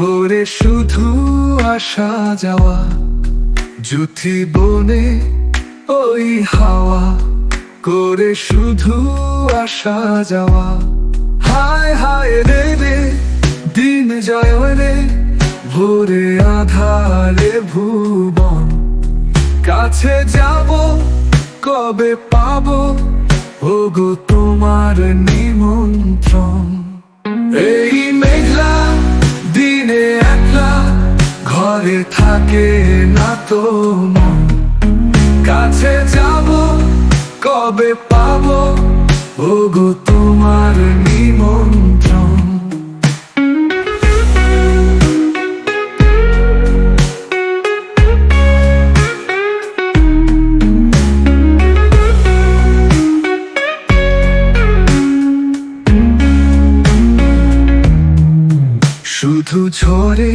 করে শুধু আসা যাওয়া জুথি বনে ওই হাওয়া, করে শুধু আসা যাওয়া। হায় হায় রে রে, দিন যায় রে ভোরে আধারে ভুবন। কাছে যাব, কবে পাবো, ওগো তোমার নিমন্ত্রণ। এই ঘরে থাকে না তো কাছে যাব কবে পাবো? ওগো তোমার নিমন্ত্রণ। শুধু ঝরে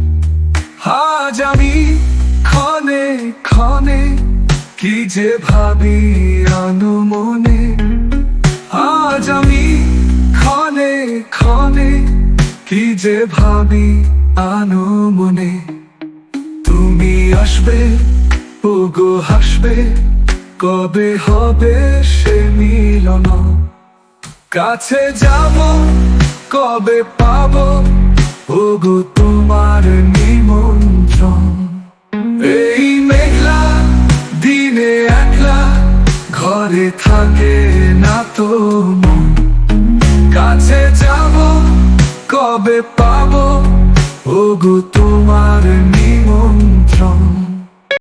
আজ আমি ক্ষণে ক্ষণে কি যে ভাবি আনো মনে আজ আমি ক্ষণে ক্ষণে কি যে ভাবি আনো তুমি আসবে, ওগো হাসবে, কবে হবে সে মিলন? কাছে যাব, কবে পাবো? ওগো তোমার নি থাকে না তো কাছে যাব কবে পাবো? ওগো তোমার নিমন্ত্রণ।